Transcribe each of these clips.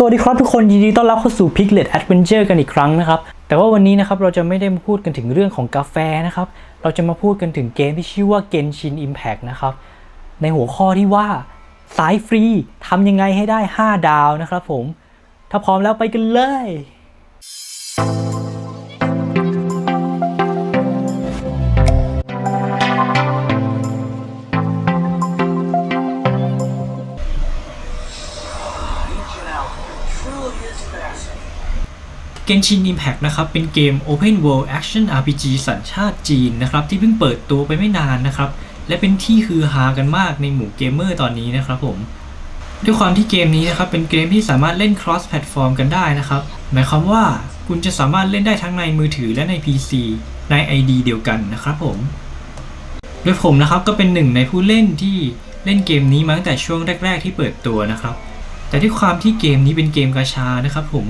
สวัสดีครับทุกคนยินดีต้อนรับเข้าสู่ Piglet Adventure กันอีกครั้งนะครับ แต่ว่าวันนี้นะครับเราจะไม่ได้มาพูดกันถึงเรื่องของกาแฟนะครับ เราจะมาพูดกันถึงเกมที่ชื่อว่า Genshin Impact นะครับ ในหัวข้อที่ว่าสายฟรีทำยังไงให้ได้ 5 ดาวนะครับผม ถ้าพร้อมแล้วไปกันเลย Genshin Impact นะครับเป็นเกม Open World Action RPG สัญชาติจีนนะครับที่เพิ่งเปิดตัวไปไม่นานนะครับและเป็นที่ฮือฮากันมากในหมู่เกมเมอร์ตอนนี้นะครับผมด้วยความที่เกมนี้นะครับเป็นเกมที่สามารถเล่น cross platform กันได้นะครับหมายความว่าคุณจะสามารถเล่นได้ทั้งในมือถือและใน PC ใน ID เดียวกันนะครับผมโดยผมนะครับก็เป็นหนึ่งในผู้เล่นที่เล่นเกมนี้มาตั้งแต่ช่วงแรก ๆ ที่เปิดตัวนะครับ แต่ด้วยความที่เกมนี้เป็นเกมกาชานะครับผม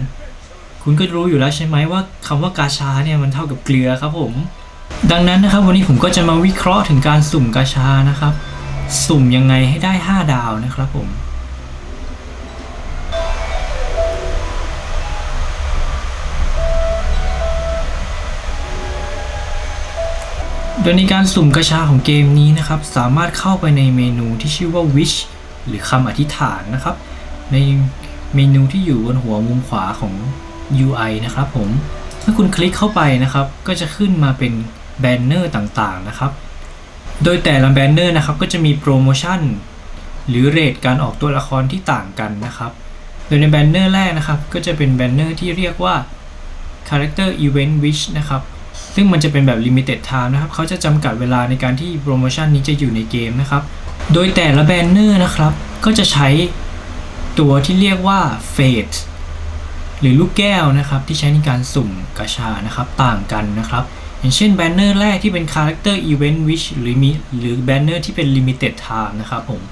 คุณก็รู้อยู่แล้วใช่ไหมว่าคำว่ากาชาเนี่ยมันเท่ากับเกลือครับผม ดังนั้นนะครับวันนี้ผมก็จะมาวิเคราะห์ถึงการสุ่มกาชานะครับ สุ่มยังไงให้ได้ 5 ดาวนะครับผมโดยในการสุ่มกระชาของเกมนี้นะครับ สามารถเข้าไปในเมนูที่ชื่อว่า wish หรือคำอธิษฐานนะครับ ในเมนูที่อยู่บนหัวมุมขวาของ UI นะครับ ผมเมื่อคุณคลิกเข้าไปนะครับ ก็จะขึ้นมาเป็นแบนเนอร์ต่างๆนะครับ โดยแต่ละแบนเนอร์นะครับก็จะมีโปรโมชั่นหรือเรทการออกตัวละครที่ต่างกันนะครับ โดยในแบนเนอร์แรกนะครับก็จะเป็นแบนเนอร์ที่เรียกว่า Character Event Wish นะครับ ซึ่งมันจะเป็นแบบ Limited Time นะครับ เขาจะจำกัดเวลาในการที่โปรโมชั่นนี้จะอยู่ในเกมนะครับ โดยแต่ละแบนเนอร์นะครับ ก็จะใช้ตัวที่เรียกว่า Fate หรือลูกแก้วนะครับที่ใช้ในการสุ่มกาชานะครับต่างกันนะครับ อย่างเช่นแบนเนอร์แรกที่เป็น Character Event Wish หรือมีหรือแบนเนอร์ที่เป็น Limited Time นะครับผม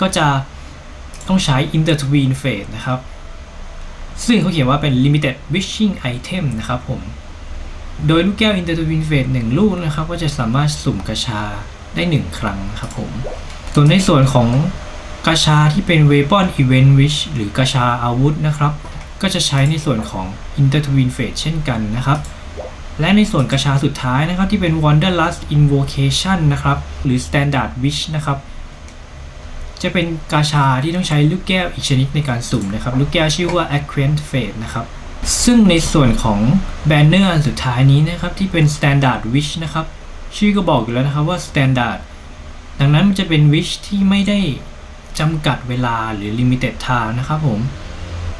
ก็จะต้องใช้ Intertween Fate นะครับ ซึ่งเขาเขียนว่าเป็น Limited Wishing Item นะครับผมโดยลูกแก้ว Intertwin Fate 1ลูกนะครับ ก็จะสามารถสุ่มกระชาได้ 1 ครั้งนะครับผมส่วนในส่วนของกระชาที่เป็น Weapon Event Wish หรือกระชาอาวุธนะครับ ก็จะใช้ในส่วนของ Intertwin Fate เช่นกันนะครับ และในส่วนกระชาสุดท้ายนะครับที่เป็น Wanderlust Invocation นะครับ หรือ Standard Wish นะครับ จะเป็นกาชาที่ต้องใช้ลูกแก้วอีกชนิดในการสุ่มนะครับ ลูกแก้วชื่อว่า Acquaint Fate นะครับ ซึ่งในส่วนของแบนเนอร์อันสุดท้ายนี้นะครับที่เป็น Standard Wish นะครับ ชื่อก็บอกอยู่แล้วนะครับว่า Standard ดังนั้นมันจะเป็น Wish ที่ไม่ได้จำกัดเวลาหรือ Limited Time นะครับผม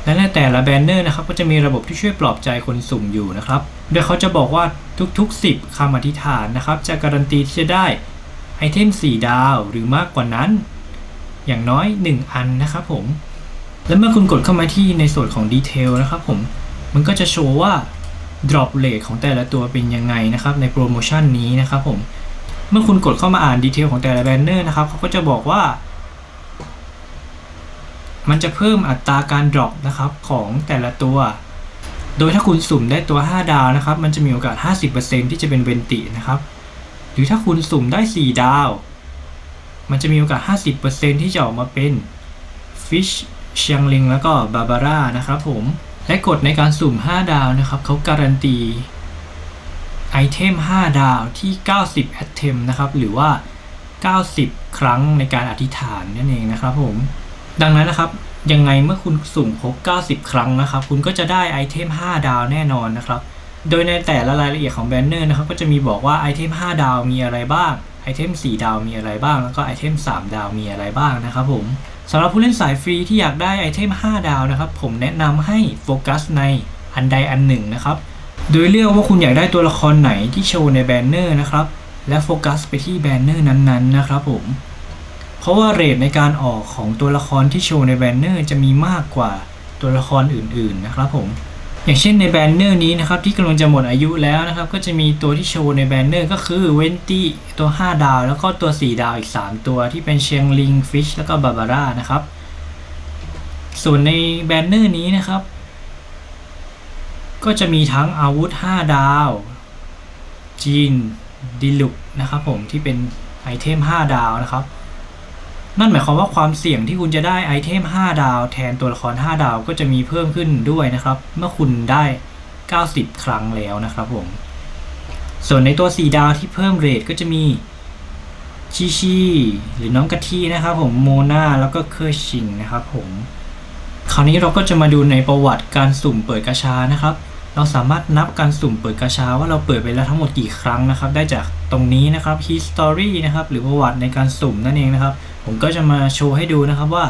และในแต่ละแบนเนอร์นะครับก็จะมีระบบที่ช่วยปลอบใจคนสุ่มอยู่นะครับ โดยเขาจะบอกว่าทุกๆ 10คำอธิษฐานนะครับ จะการันตีที่จะได้ไอเทม 4 ดาวหรือมากกว่านั้น อย่างน้อย 1 อันนะครับผม และเมื่อคุณกดเข้ามาที่ในส่วนของดีเทลนะครับผม มันก็จะโชว์ว่า drop rate ของแต่ละตัวเป็นยังไงนะครับ ในโปรโมชั่นนี้นะครับผม เมื่อคุณกดเข้ามาอ่านดีเทลของแต่ละแบนเนอร์นะครับเขาก็จะบอกว่า มันจะเพิ่มอัตราการ drop นะครับของแต่ละตัว โดยถ้าคุณสุ่มได้ตัว 5 ดาวนะครับ มันจะมีโอกาส 50%ที่จะเป็นเวนตินะครับ หรือถ้าคุณสุ่มได้ 4 ดาว มันจะมีโอกาส 50%ที่จะออกมาเป็น Fish เชียงลิงแล้วก็บาบาร่านะครับผม และกฎในการสุ่ม 5 ดาวนะครับเขาการันตีไอเทม 5 ดาวที่ 90 a t t e m นะครับ หรือว่า 90 ครั้งในการอธิษฐานนั่นเองนะครับผม ดังนั้นนะครับยังไงเมื่อคุณสุ่มครบ 90 ครั้งนะครับ คุณก็จะได้ไอเทม 5 ดาวแน่นอนนะครับ โดยในแต่ละรายละเอียดของแบนเนอร์นะครับ ก็จะมีบอกว่าไอเทม 5 ดาวมีอะไรบ้าง ไอเทม 4 ดาวมีอะไรบ้าง แล้วก็ไอเทม 3 ดาวมีอะไรบ้างนะครับผมสำหรับผู้เล่นสายฟรีที่อยากได้ไอเทม 5 ดาวนะครับ ผมแนะนำให้โฟกัสในอันใดอันหนึ่งนะครับ โดยเลือกว่าคุณอยากได้ตัวละครไหนที่โชว์ในแบนเนอร์นะครับ และโฟกัสไปที่แบนเนอร์นั้นๆนะครับผม เพราะว่าเรทในการออกของตัวละครที่โชว์ในแบนเนอร์จะมีมากกว่าตัวละครอื่นๆนะครับผมอย่างเช่นในแบนเนอร์นี้นะครับที่กำลังจะหมดอายุแล้วนะครับก็จะมีตัวที่โชว์ในแบนเนอร์ก็คือเวนตี้ตัว 5 ดาว แล้วก็ตัว 4 ดาวอีก 3 ตัวที่เป็นเชียงลิงฟิชแล้วก็บาบาร่านะครับส่วนในแบนเนอร์นี้นะครับ ก็จะมีทั้งอาวุธ 5 ดาว จีนดิลุกนะครับผมที่เป็นไอเทม 5 ดาวนะครับ นั่นหมายความว่าความเสี่ยงที่คุณจะได้ไอเทม 5 ดาว แทนตัวละคร 5 ดาวก็จะมีเพิ่มขึ้นด้วยนะครับ เมื่อคุณได้ 90 ครั้งแล้วนะครับผม ส่วนในตัว 4 ดาวที่เพิ่มเรทก็จะมีชิชิหรือน้องกะทินะครับผมโมนาแล้วก็เคอร์ชิงนะครับผม คราวนี้เราก็จะมาดูในประวัติการสุ่มเปิดกระชานะครับ เราสามารถนับการสุ่มเปิดกระชาว่าเราเปิดไปแล้วทั้งหมดกี่ครั้งนะครับ ได้จากตรงนี้นะครับ history นะครับ หรือประวัติในการสุ่มนั่นเองนะครับ ผมก็จะมาโชว์ให้ดูนะครับว่า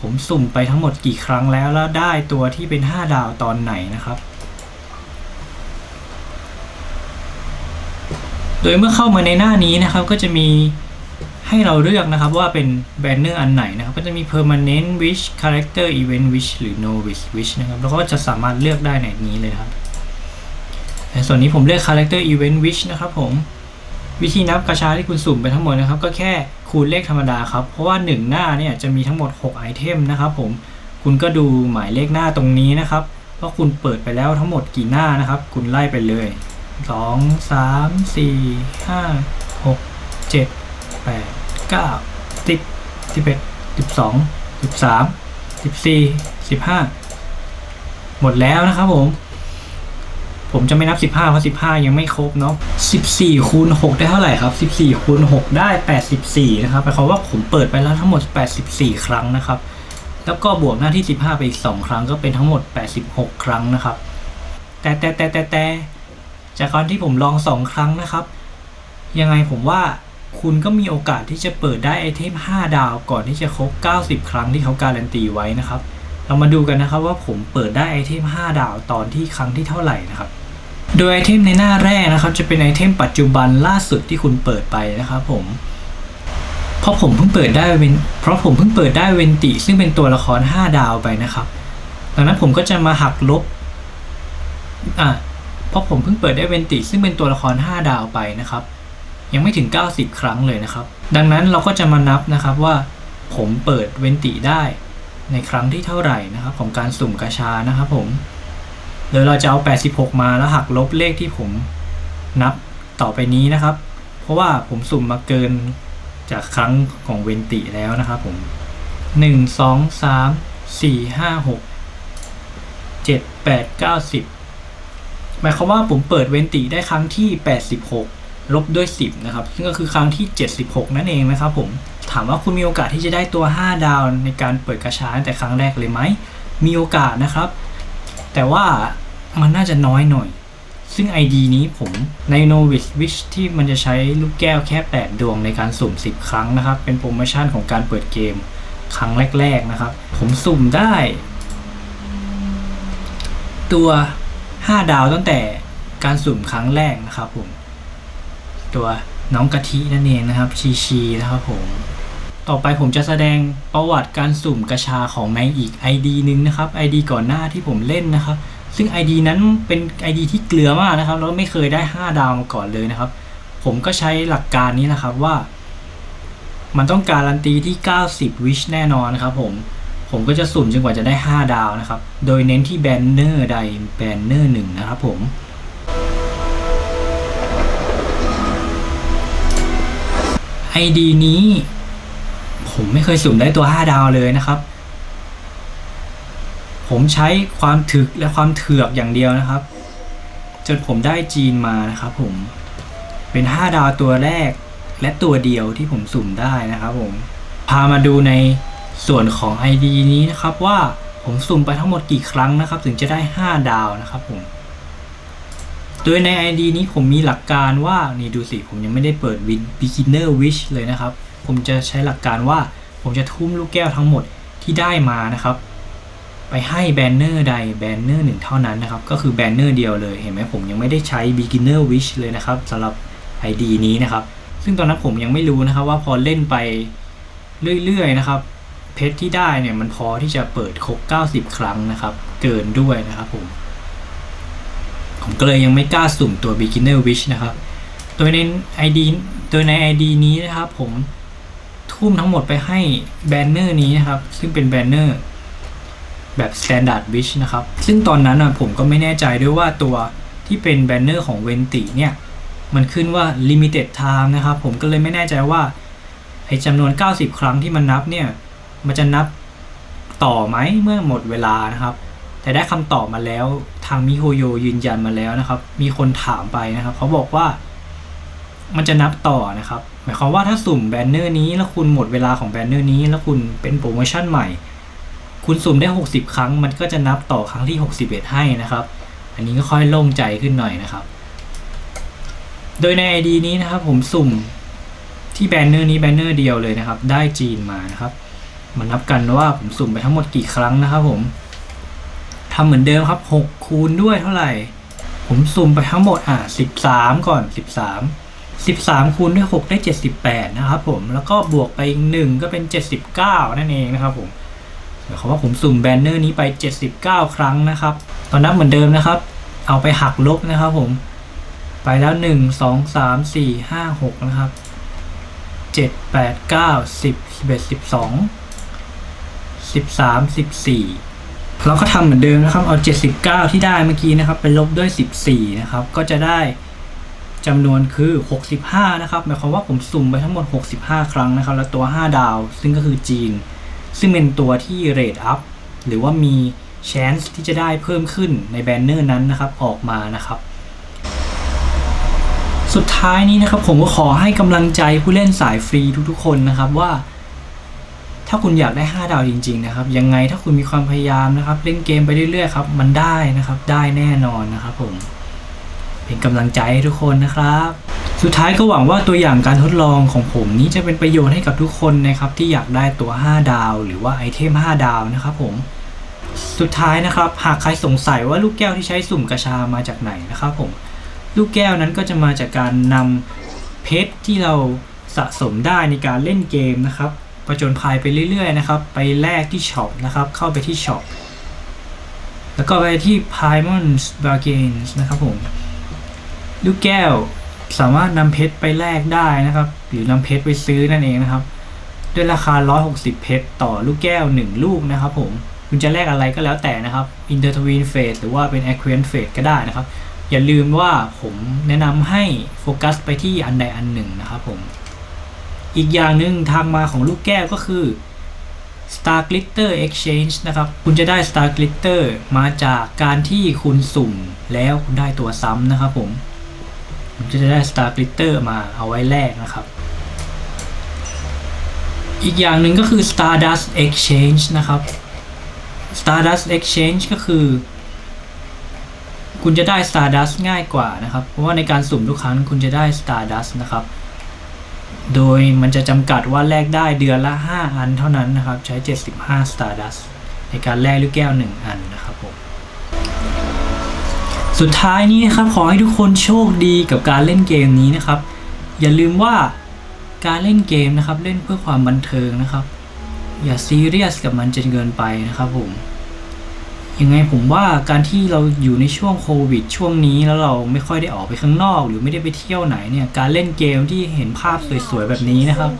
ผมสุ่มไปทั้งหมดกี่ครั้งแล้วแล้วได้ตัวที่เป็น 5 ดาวตอนไหนนะครับ โดยเมื่อเข้ามาในหน้านี้นะครับก็จะมีให้เราเลือกนะครับว่าเป็นแบนเนอร์อันไหนนะครับ ก็จะมี permanent wish character event wish หรือ novice wish นะครับ แล้วก็จะสามารถเลือกได้ในนี้เลยครับในส่วนนี้ผมเลือก character event wish นะครับผม วิธีนับกระชาที่คุณสุ่มไปทั้งหมดนะครับ ก็แค่ คูณเลขธรรมดาครับ เพราะว่า 1 หน้าเนี่ยจะมีทั้งหมด 6 ไอเทมนะครับผมคุณก็ดูหมายเลขหน้าตรงนี้นะครับว่าคุณเปิดไปแล้วทั้งหมดกี่หน้านะครับ คุณไล่ไปเลย 2 3 4 5 6 7 8 9 10 11 12 13 14 15 หมดแล้วนะครับผม ผมจะไม่นับ 15 เพราะ 15 ยังไม่ครบเนาะ 14 คูณ 6 ได้เท่าไหร่ครับ 14 คูณ 6 ได้ 84 นะครับหมายความว่าผมเปิดไปแล้วทั้งหมด 84 ครั้งนะครับ แล้วก็บวกหน้าที่ 15 ไปอีก 2 ครั้งก็เป็นทั้งหมด 86 ครั้งนะครับ แต่แต่แต่แต่แต่จากการที่ผมลอง 2 ครั้งนะครับ ยังไงผมว่าคุณก็มีโอกาสที่จะเปิดได้ไอเทม 5 ดาวก่อนที่จะครบ 90 ครั้งที่เขาการันตีไว้นะครับ เรามาดูกันนะครับว่าผมเปิดได้ไอเทม 5 ดาวตอนที่ครั้งที่เท่าไหร่นะครับ โดยไอเทมในหน้าแรกนะครับ จะเป็นไอเทมปัจจุบันล่าสุดที่คุณเปิดไปนะครับผมเพราะผมเพิ่งเปิดได้เวนเพราะผมเพิ่งเปิดได้เวนติ ซึ่งเป็นตัวละคร 5 ดาวไปนะครับดังนั้นผมก็จะมาหักลบอะเพราะผมเพิ่งเปิดได้เวนติ ซึ่งเป็นตัวละคร 5 ดาวไปนะครับ ยังไม่ถึง 90 ครั้งเลยนะครับ ดังนั้นเราก็จะมานับนะครับว่า ผมเปิดเวนติได้ในครั้งที่เท่าไหร่นะครับ ของการสุ่มกาชานะครับผม โดยเราจะเอา 86 มาแล้วหักลบเลขที่ผมนับต่อไปนี้นะครับ เพราะว่าผมสุ่มมาเกินจากครั้งของเวนติแล้วนะครับผม 1 2 3 4 5 6 7 8 9 10 หมายความว่าผมเปิดเวนติได้ครั้งที่ 86 ลบด้วย 10 นะครับ ซึ่งก็คือครั้งที่ 76 นั่นเองนะครับผมถามว่าคุณมีโอกาสที่จะได้ตัว 5 ดาวในการเปิดกระชาตั้งแต่ครั้งแรกเลยไหม มีโอกาสนะครับ แต่ว่า มันน่าจะน้อยหน่อย ซึ่ง ID นี้ผมใน n o v i c Wish ที่มันจะใช้ลูกแก้วแค่ 8 ดวงในการสุ่ม 10 ครั้งนะครับ เป็นโปรโมชั่นของการเปิดเกมครั้งแรก ๆนะครับ ผมสุ่มได้ ตัว 5 ดาวตั้งแต่การสุ่มครั้งแรกนะครับผม ตัวน้องกะทินั่นเองนะครับ ชีชีนะครับผมต่อไปผมจะแสดงประวัติการสุ่มกระชาของในอีก ID นึงนะครับ ID ก่อนหน้าที่ผมเล่นนะครับ ซึ่ง ID นั้นเป็น ID ที่เกลือมากนะครับแล้วไม่เคยได้ 5 ดาวมาก่อนเลยนะครับ ผมก็ใช้หลักการนี้นะครับว่า มันต้องการันตีที่ 90 วิชแน่นอนนะครับผมผมก็จะสุ่มจนกว่าจะได้ 5 ดาวนะครับ โดยเน้นที่แบนเนอร์ใดแบนเนอร์หนึ่งนะครับผม ID นี้ ผมไม่เคยสุ่มได้ตัว 5 ดาวเลยนะครับ ผมใช้ความถึกและความเถือกอย่างเดียวนะครับ จนผมได้จีนมานะครับผมเป็น 5 ดาวตัวแรกและตัวเดียวที่ผมสุ่มได้นะครับผมพามาดูในส่วนของ ID นี้นะครับว่าผมสุ่มไปทั้งหมดกี่ครั้งนะครับ ถึงจะได้ 5 ดาวนะครับผมโดยใน ID นี้ผมมีหลักการว่านี่ดูสิ ผมยังไม่ได้เปิด beginner wish เลยนะครับ ผมจะใช้หลักการว่าผมจะทุ่มลูกแก้วทั้งหมดที่ได้มานะครับ ไปให้แบนเนอร์ใดแบนเนอร์หนึ่งเท่านั้นนะครับ ก็คือแบนเนอร์เดียวเลยเห็นไหมผมยังไม่ได้ใช้ beginner wish เลยนะครับสำหรับ ID นี้นะครับ ซึ่งตอนนั้นผมยังไม่รู้นะครับว่าพอเล่นไปเรื่อยๆนะครับเพชรที่ได้เนี่ยมันพอที่จะเปิดครบ 90 ครั้งนะครับ เกินด้วยนะครับผม ผมก็เลยยังไม่กล้าสุ่มตัว beginner wish นะครับโดยใน ID โดยใน ID นี้นะครับ ผมทุ่มทั้งหมดไปให้แบนเนอร์นี้นะครับ ซึ่งเป็นแบนเนอร์ แบบ standard wish นะครับ ซึ่งตอนนั้นอะผมก็ไม่แน่ใจด้วยว่าตัวที่เป็นแบนเนอร์ของเวนติเนี่ยมันขึ้นว่า limited time นะครับ ผมก็เลยไม่แน่ใจว่าไออ้จำนวน 90 ครั้งที่มันนับเนี่ย มันจะนับต่อไหมเมื่อหมดเวลานะครับ แต่ได้คำตอบมาแล้วทางมิโฮโยยืนยันมาแล้วนะครับ มีคนถามไปนะครับ เขาบอกว่ามันจะนับต่อนะครับ หมายความว่าถ้าสุ่มแบนเนอร์นี้แล้วคุณหมดเวลาของแบนเนอร์นี้ แล้วคุณเป็นโปรโมชั่นใหม่ คุณสุ่มได้ 60 ครั้ง มันก็จะนับต่อครั้งที่ 61 ให้นะครับ อันนี้ก็ค่อยโล่งใจขึ้นหน่อยนะครับ โดยใน ID นี้นะครับผมสุ่มที่แบนเนอร์นี้แบนเนอร์เดียวเลยนะครับ ได้จีนมานะครับมานับกันว่าผมสุ่มไปทั้งหมดกี่ครั้งนะครับผมทำเหมือนเดิมครับ 6 คูณด้วยเท่าไหร่ ผมสุ่มไปทั้งหมดอะ13 ก่อน 13 13 คูณด้วย 6 ได้ 78 นะครับผมแล้วก็บวกไปอีก1ก็เป็น 79 นั่นเองนะครับผม หมายความว่าผมสุ่มแบนเนอร์นี้ไป 79 ครั้งนะครับ ตอนนับเหมือนเดิมนะครับ เอาไปหักลบนะครับผม ไปแล้ว 1 2 3 4 5 6 นะครับ 7 8 9 10 11 12 13 14 เราก็ทำเหมือนเดิมนะครับ เอา 79 ที่ได้เมื่อกี้นะครับ ไปลบด้วย 14 นะครับ ก็จะได้จำนวนคือ 65 นะครับ หมายความว่าผมสุ่มไปทั้งหมด 65 ครั้งนะครับ แล้วตัว 5 ดาว ซึ่งก็คือจีน ซึ่งเป็นตัวที่เรทอัพหรือว่ามี chance ที่จะได้เพิ่มขึ้นในแบนเนอร์นั้นนะครับออกมานะครับ สุดท้ายนี้นะครับผมก็ขอให้กำลังใจผู้เล่นสายฟรีทุกๆคนนะครับว่า ถ้าคุณอยากได้ 5 ดาวจริง ๆ นะครับ ยังไงถ้าคุณมีความพยายามนะครับ เล่นเกมไปเรื่อยๆครับมันได้นะครับได้แน่นอนนะครับผมเป็นกำลังใจให้ทุกคนนะครับ สุดท้ายก็หวังว่าตัวอย่างการทดลองของผมนี้จะเป็นประโยชน์ให้กับทุกคนนะครับที่อยากได้ตัว 5 ดาว หรือว่าไอเทม 5 ดาวนะครับผม สุดท้ายนะครับ หากใครสงสัยว่าลูกแก้วที่ใช้สุ่มกระชามาจากไหนนะครับผม ลูกแก้วนั้นก็จะมาจากการนำเพชรที่เราสะสมได้ในการเล่นเกมนะครับประจนภัยไปเรื่อยๆนะครับ ไปแลกที่ช็อปนะครับ เข้าไปที่ช็อป แล้วก็ไปที่ Paimon's Bargains นะครับผม ลูกแก้ว สามารถนำเพชรไปแลกได้นะครับ หรือนำเพชรไปซื้อนั่นเองนะครับ ด้วยราคา 160 เพชรต่อลูกแก้ว 1 ลูกนะครับผมคุณจะแลกอะไรก็แล้วแต่นะครับ Intertwin Phase หรือว่าเป็น Aquarian Phase ก็ได้นะครับ อย่าลืมว่าผมแนะนำให้โฟกัสไปที่อันใดอันหนึ่งนะครับผม อีกอย่างหนึ่งทางมาของลูกแก้วก็คือ Star Glitter Exchange นะครับ คุณจะได้ Star Glitter มาจากการที่คุณสุ่มแล้วคุณได้ตัวซ้ำนะครับผม ผมจะได้ Star Glitter มาเอาไว้แลกนะครับ อีกอย่างหนึ่งก็คือ Stardust Exchange นะครับ Stardust Exchange ก็คือ คุณจะได้ Stardust ง่ายกว่านะครับ เพราะว่าในการสุ่มทุกครั้งคุณจะได้ Stardust นะครับ โดยมันจะจำกัดว่าแลกได้เดือนละ 5 อันเท่านั้นนะครับ ใช้ 75 Stardust ในการแลกลูกแก้ว 1 อันนะครับผม สุดท้ายนี้นะครับขอให้ทุกคนโชคดีกับการเล่นเกมนี้นะครับ อย่าลืมว่าการเล่นเกมนะครับ เล่นเพื่อความบันเทิงนะครับ อย่าซีเรียสกับมันจนเกินไปนะครับผมยังไงผมว่าการที่เราอยู่ในช่วงโควิด ช่วงนี้แล้วเราไม่ค่อยได้ออกไปข้างนอก หรือไม่ได้ไปเที่ยวไหนเนี่ยการเล่นเกมที่เห็นภาพสวยๆแบบนี้นะครับ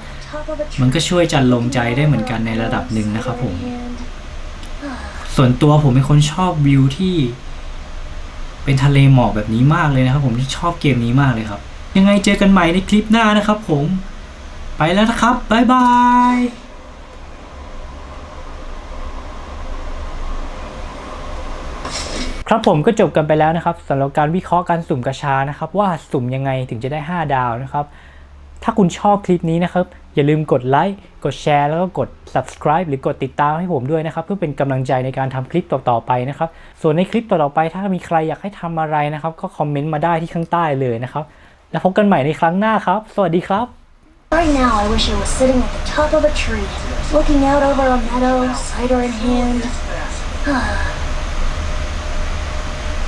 มันก็ช่วยจันลงใจได้เหมือนกันในระดับหนึ่งนะครับผม ส่วนตัวผมเป็นคนชอบวิวที่ เป็นทะเลหมอกแบบนี้มากเลยนะครับผมที่ชอบเกมนี้มากเลยครับ ยังไงเจอกันใหม่ในคลิปหน้านะครับผม ไปแล้วนะครับบ๊ายบายครับผมก็จบกันไปแล้วนะครับสำหรับการวิเคราะห์การสุ่มกระชานะครับ ว่าสุ่มยังไงถึงจะได้ 5 ดาวนะครับ ถ้าคุณชอบคลิปนี้นะครับ อย่าลืมกดไลค์กดแชร์แล้วก็กด subscribe หรือกดติดตามให้ผมด้วยนะครับ เพื่อเป็นกำลังใจในการทำคลิปต่อๆไปนะครับ ส่วนในคลิปต่อๆไป ถ้ามีใครอยากให้ทำอะไรนะครับ ก็คอมเมนต์มาได้ที่ข้างใต้เลยนะครับ แล้วพบกันใหม่ในครั้งหน้าครับ สวัสดีครับ Right now, I wish I was sitting at the top of a tree, looking out over a meadow, cider in hand.